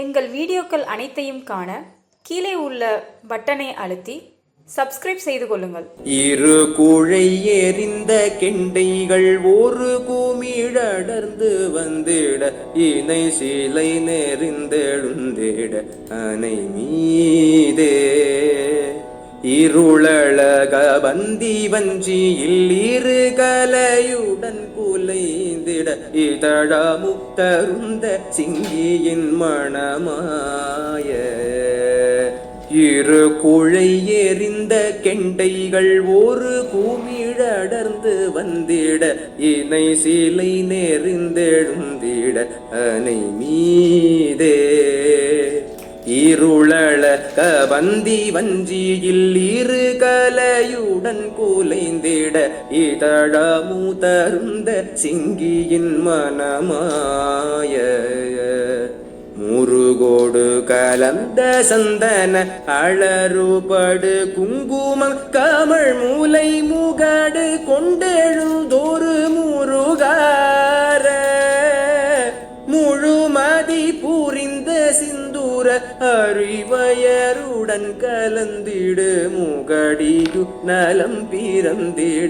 எங்கள் வீடியோக்கள் அனைத்தையும் காண கீழே உள்ள பட்டனை அழுத்தி சப்ஸ்கிரைப் செய்து கொள்ளுங்கள். இரு கூழை எறிந்த கெண்டைகள் ஒரு குமிழடர்ந்து வந்திட இணை சிலை நெறிந்தெழுந்திட அணை மீதே. இருளழக வந்தி வஞ்சியில் இரு கலையுடன் குலைந்திட இதழ முத்தருந்த சிங்கியின் மணமாய. இரு குழை எறிந்த கெண்டைகள் ஒரு குமிழடர்ந்து வந்திட இணை சிலை நெறிந்தெழுந்திட அனை மீதே இருளள கவந்தி வஞ்சியில் இரு கலையுடன் குலைந்திட இதழமுதருந்த சிங்கியின் மனமாய. முருகோடு கலந்த சந்தன அழறுபடு குங்குமம் கமழ் மூலை முகடு கொண்டெழுந்தோரு முருகா. சிந்தூர அறிவயருடன் கலந்திடு முகடியு நலம் பிறந்திடகருள்வாயே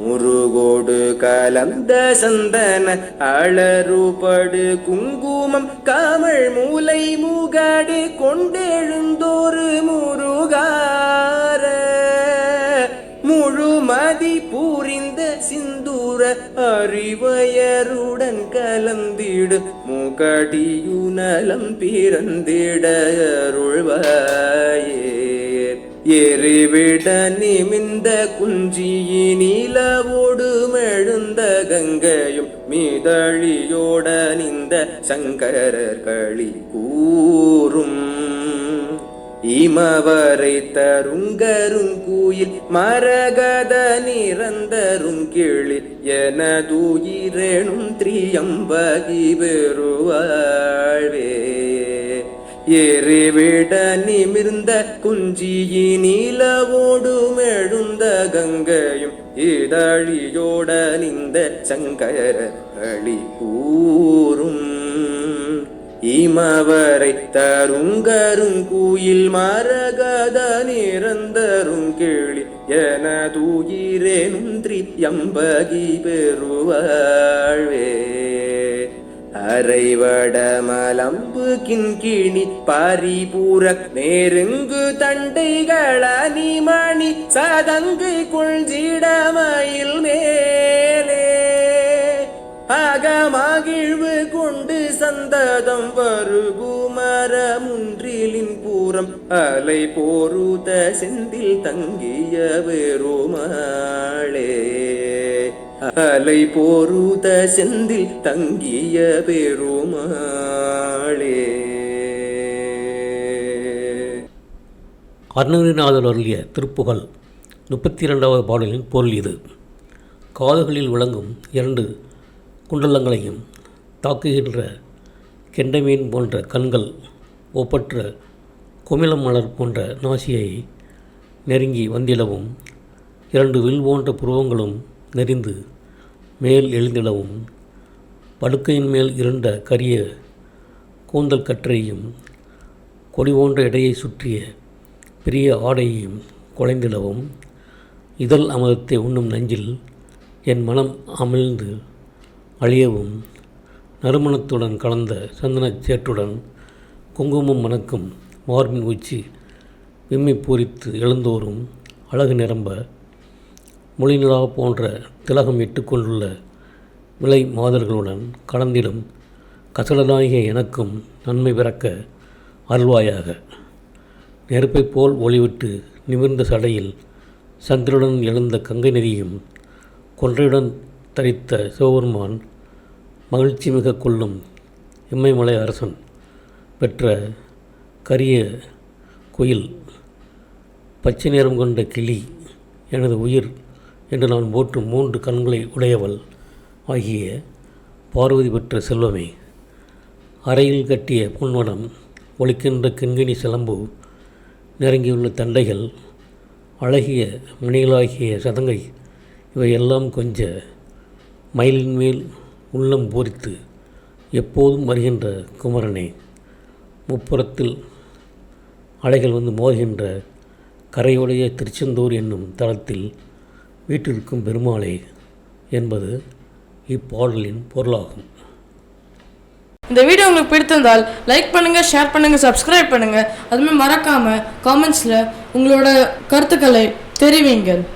முருகோடு கலந்த சந்தன அழறுபடு குங்குமம் கமழ் மூலை முகடு கொண்டெழுந்தோரு முருகார. முழுமதி பூரின் சிந்தூர அறிவயருடன் கலந்திடு முகடியு நலம் பிறந்திட அருள்வாயே. எரிவிட நிமிந்த குஞ்சியினிலவோடு மெழுந்த கங்கையும் மீதழியோட நிந்த சங்கரர்களி கூறும். இமவரை தருங்கரும் கூயில் மரகத நிரந்தரும் கிளி எனதுயிரெனும் திரியம்பகி பெறுவாழ்வே. எறிவிட நிமிர்ந்த குஞ்சியினிலவோடு மெழுந்த கங்கையும் இதழியோட நிந்த சங்கர அழி கூறும் இமவரை தருங்கரும் தருங்கருங்கூயில் மரகத நிரந்தரும் கிளி எனதுயிரேனும் திரியம்பகி பெறுவாழ்வே. அரைவட மலம்பு கிண்கிணி பரிபூர நேருங்கு தண்டைகள நிமணி சதங்கு குள்ஜிடமயில் மேலே. அகமகிழ்வு சந்ததம் வருகுமரமுன்றிலின் பூரம். அலை போருத செந்தில் தங்கிய பெருமாளே. அலை போருத செந்தில் தங்கிய பெருமாளே. அருணகிரிநாதர் அருளிய திருப்புகழ் முப்பத்தி இரண்டாவது பாடலின் பொருள் இது. காதுகளில் விளங்கும் இரண்டு குண்டலங்களையும் தாக்குகின்ற கெண்டமீன் போன்ற கண்கள் ஒப்பற்ற குமிளம் மலர் போன்ற நாசியை நெருங்கி வந்திடவும் இரண்டு வில் போன்ற புருவங்களும் நெறிந்து மேல் எழுந்திடவும் படுக்கையின் மேல் இருண்ட கரிய கூந்தல் கற்றையும் கொடி போன்ற இடையை சுற்றிய பெரிய ஆடையையும் குலைந்திடவும் இதழ் அமதத்தை உண்ணும் நஞ்சில் என் மனம் அமிழ்ந்து அழியவும் நறுமணத்துடன் கலந்த சந்தனச் சேற்றுடன் குங்குமம் மணக்கும் மார்பின் உச்சி விம்மி பூரித்து எழுந்தோறும் அழகு நிரம்ப மொழிநிலா போன்ற திலகம் இட்டுக்கொண்டுள்ள விலை மாதர்களுடன் கலந்திடும் கசடநாயகிய எனக்கும் நன்மை பிறக்க அருள்வாயாக. நெருப்பைப் போல் ஒளிவிட்டு நிமிர்ந்த சடையில் சந்திரனுடன் எழுந்த கங்கை நதியும் கொன்றையுடன் தரித்த சிவபெருமான் மகிழ்ச்சி மிக கொள்ளும் இம்மைமலை அரசன் பெற்ற கரிய குயில் பச்சை நிறம் கொண்ட கிளி எனது உயிர் என்று நான் போற்றும் மூன்று கண்களை உடையவள் ஆகிய பார்வதி பெற்ற செல்வமே. அறையில் கட்டிய பொன்வனம் ஒழிக்கின்ற கிண்கிணி சிலம்பு நெருங்கியுள்ள தண்டைகள் அழகிய மணிகளாகிய சதங்கை இவையெல்லாம் கொஞ்ச மயிலின் மேல் உள்ளம் பூரித்து எப்போதும் வருகின்ற குமரனே. முப்புறத்தில் அலைகள் வந்து மோதுகின்ற கரையுடைய திருச்செந்தூர் என்னும் தளத்தில் வீட்டிற்கும் பெருமாளே என்பது இப்பாடலின் பொருளாகும். இந்த வீடியோ உங்களுக்கு பிடித்திருந்தால் லைக் பண்ணுங்கள் ஷேர் பண்ணுங்கள் சப்ஸ்கிரைப் பண்ணுங்கள் அதுமாதிரி மறக்காமல் காமெண்ட்ஸில் உங்களோட கருத்துக்களை தெரிவிங்கள்.